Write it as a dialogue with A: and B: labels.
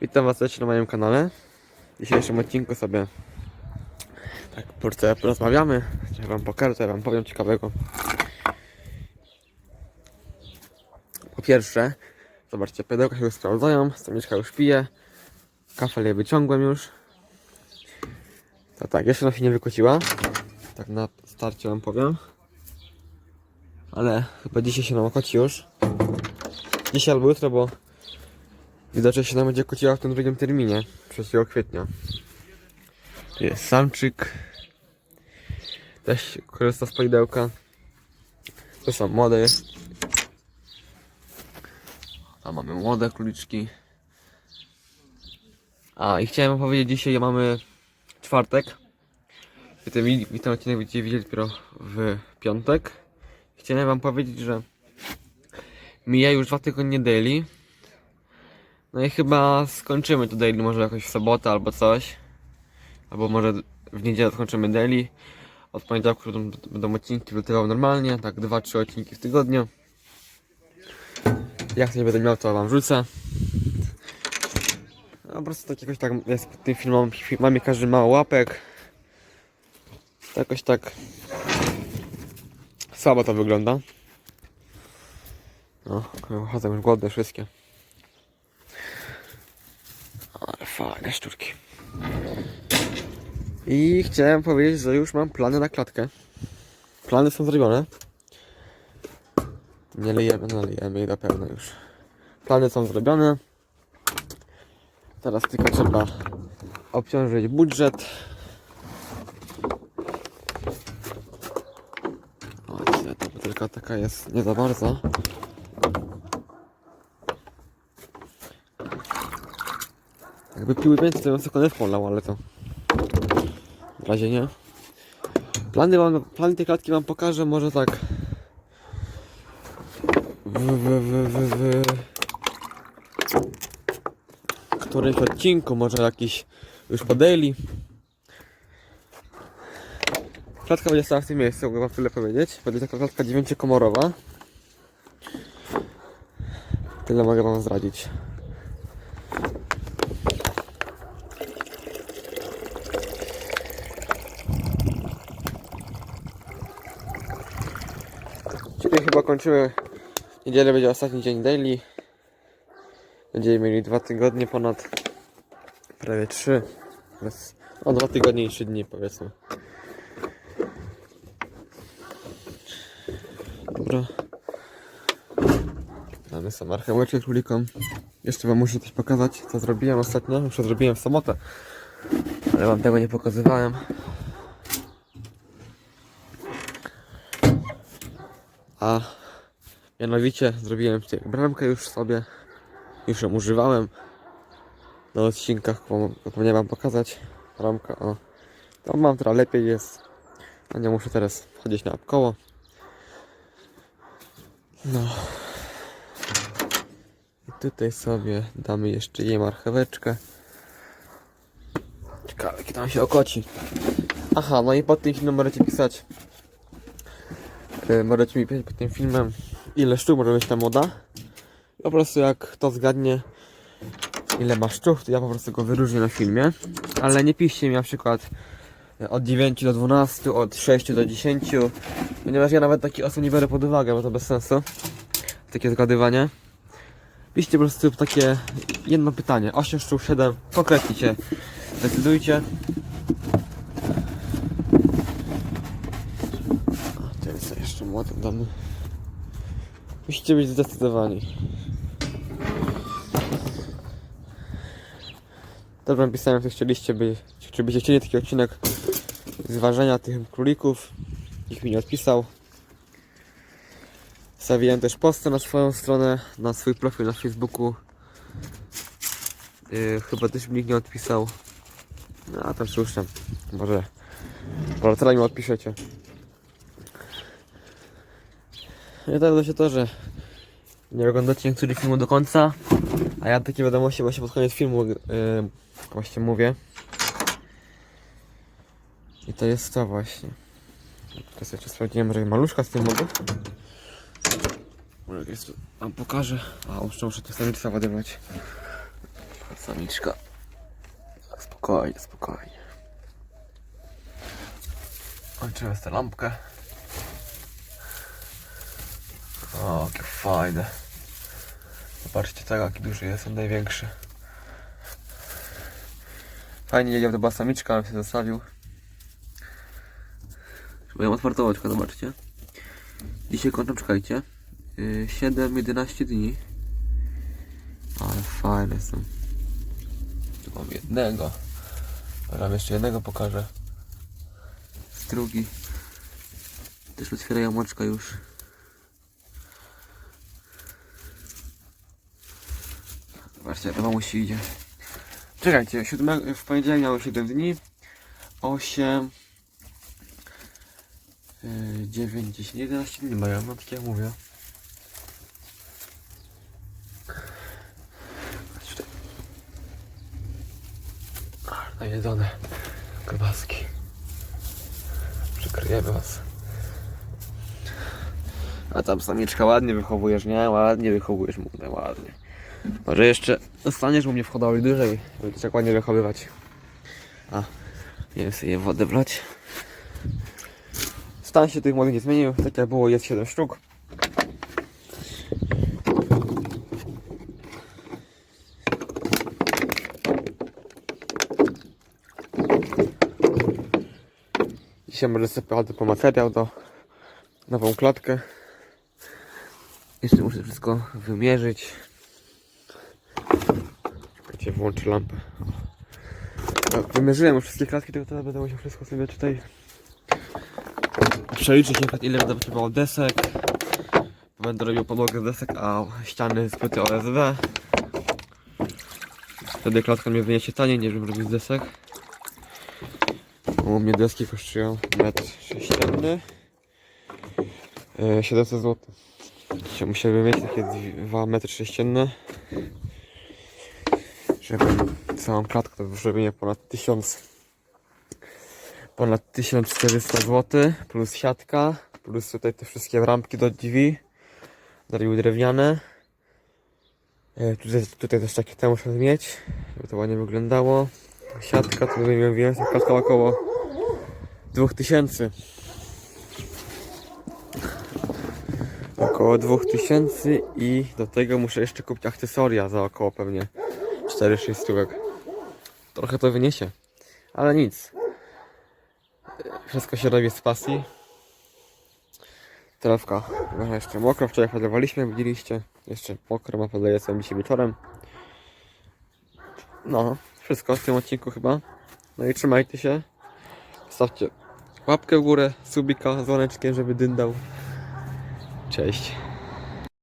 A: Witam Was serdecznie na moim kanale. W dzisiejszym odcinku sobie tak po prostu porozmawiamy. Ja Wam pokażę, Wam powiem ciekawego. Po pierwsze, zobaczcie, pedełka się już sprawdzają, stamiczka już pije, kafel je wyciągłem już. To tak, jeszcze ona się nie wykłóciła. Tak na starcie Wam powiem. Ale chyba dzisiaj się nam okoci już. Dzisiaj albo jutro, bo widocznie się nam będzie kłóciła w tym drugim terminie, 3 kwietnia. Tu jest samczyk. Też korzysta z poidełka. To są młode jest. Tam mamy młode króliczki. A i chciałem powiedzieć, dzisiaj mamy czwartek. Wy ten, wy ten odcinek będziecie widzieli dopiero w piątek. Chciałem wam powiedzieć, że mija już dwa tygodnie daily. No i chyba skończymy to daily może jakoś w sobotę albo coś. Albo może w niedzielę skończymy daily. Od poniedziałku będą, będą odcinki wylatywały normalnie, tak 2-3 odcinki w tygodniu. Jak nie będę miał, to wam wrzucę. No, po prostu tak jakoś tak jest pod tym filmem, filmami każdy mało łapek. To jakoś tak słabo to wygląda. No, chodzą już głodne wszystkie. Ale fajne szczurki. I chciałem powiedzieć, że już mam plany na klatkę. Plany są zrobione. Nie lejemy, no lejemy je na pewno już. Plany są zrobione. Teraz tylko trzeba obciążyć budżet. O, ta butelka taka jest nie za bardzo. Jakby piły więcej, to bym sobie konewką lał, ale to w razie nie. Plany, wam, plany tej klatki wam pokażę, może tak w, w, w, w, w którymś odcinku, może jakiś już po daily. Klatka będzie stała w tym miejscu, mogę wam tyle powiedzieć. Będzie taka klatka dziewięciokomorowa. Tyle mogę wam zdradzić. Chyba kończymy. Niedzielę będzie ostatni dzień daily. Będziemy mieli dwa tygodnie ponad. Prawie trzy. No dwa tygodnie i trzy dni powiedzmy. Dobra. Damy sobie marcheweczkę królikom. Jeszcze wam muszę coś pokazać, co zrobiłem ostatnio. Już to zrobiłem w sobotę. Ale wam tego nie pokazywałem. A mianowicie zrobiłem tutaj bramkę już sobie. Już ją używałem. Na odcinkach pom- zapomniałem wam pokazać. Bramka, o. Tam mam teraz lepiej jest. A nie muszę teraz wchodzić na koło. No. I tutaj sobie damy jeszcze jej marcheweczkę. Ciekawe, kiedy tam się okoci. Aha, no i pod tym możecie pisać. Yy, możecie mi pisać pod tym filmem, ile sztuk może być ta moda. I po prostu jak kto zgadnie, ile ma sztuk, to ja po prostu go wyróżnię na filmie. Ale nie piszcie mi na przykład e, od 9 do 12, od 6 do 10, ponieważ ja nawet takich osób nie biorę pod uwagę, bo to bez sensu. Takie zgadywanie. Piszcie po prostu takie jedno pytanie, 8 sztuk, 7, konkretnie się zdecydujcie. A, młody damy. Musicie być zdecydowani. Też wam pisałem, że chcieliście by, czy byście chcieli taki odcinek zważenia tych królików. Nikt mi nie odpisał. Stawiłem też postę na swoją stronę, na swój profil na Facebooku. Yy, chyba też mi nikt nie odpisał. No a tam słusznie. Może. Może teraz mi odpiszecie. I tak się to, że nie oglądacie niektórych filmów do końca, a ja takie wiadomości właśnie pod koniec filmu yy, właśnie mówię. I to jest to właśnie. Teraz jeszcze sprawdziłem, że maluszka z tym mogę. Może jest, wam pokażę. A, jeszcze muszę to samica ładować. Samiczka. Spokojnie, spokojnie. Kończymy tę lampkę. O, jakie fajne. Zobaczcie tego, jaki duży jest, on największy. Fajnie jedzie, to była samiczka, ale się zostawił. Trzeba ją otwartować, zobaczcie. Dzisiaj kończę, czekajcie. Yy, 7-11 dni. Ale fajne są. Tu mam jednego. Wam jeszcze jednego pokażę. Drugi. Też otwierają moczka już. Zobaczcie, jak mamusi idzie. Czekajcie, siódme, w poniedziałek miało 7 dni. 8 yy, 9, 10, 11 dni mają, no tak jak mówię. Najedzone kiełbaski. Przykryjemy was. A tam samiczka ładnie wychowujesz, nie? Ładnie wychowujesz, mówię, ładnie. Może jeszcze zostaniesz u mnie w hodowli dłużej, żeby to tak ładnie wychowywać. A, nie sobie wodę wlać. Stan się tych młodych nie zmienił, tak jak było, jest 7 sztuk. Dzisiaj może sobie po materiał do nową klatkę. Jeszcze muszę wszystko wymierzyć. Czekajcie, włączę lampę. Wymierzyłem już wszystkie klatki, tylko teraz będę musiał wszystko sobie tutaj przeliczyć na ile będę potrzebował desek. Będę robił podłogę z desek, a ściany z płyty OSB. Wtedy klatka mnie wyniesie taniej niż bym robił z desek. U mnie deski kosztują metr sześcienny. E, 700 zł. Dzisiaj musiałbym mieć takie 2 metry sześcienne. Żeby całą klatkę to zrobienie ponad 1000 ponad 1400 zł plus siatka plus tutaj te wszystkie rampki do drzwi zrobił drewniane. E, tutaj, tutaj też takie te muszę mieć żeby to ładnie wyglądało. Siatka to bym więcej kosztowała około 2000 około 2000 i do tego muszę jeszcze kupić akcesoria za około pewnie 4-6 stówek. Trochę to wyniesie, ale nic. Wszystko się robi z pasji. Trawka jeszcze mokra, wczoraj hodowaliśmy, widzieliście. Jeszcze mokro, ma podleję sobie dzisiaj wieczorem. No, wszystko w tym odcinku chyba. No i trzymajcie się. Stawcie łapkę w górę, subika, dzwoneczkiem, żeby dyndał. Cześć.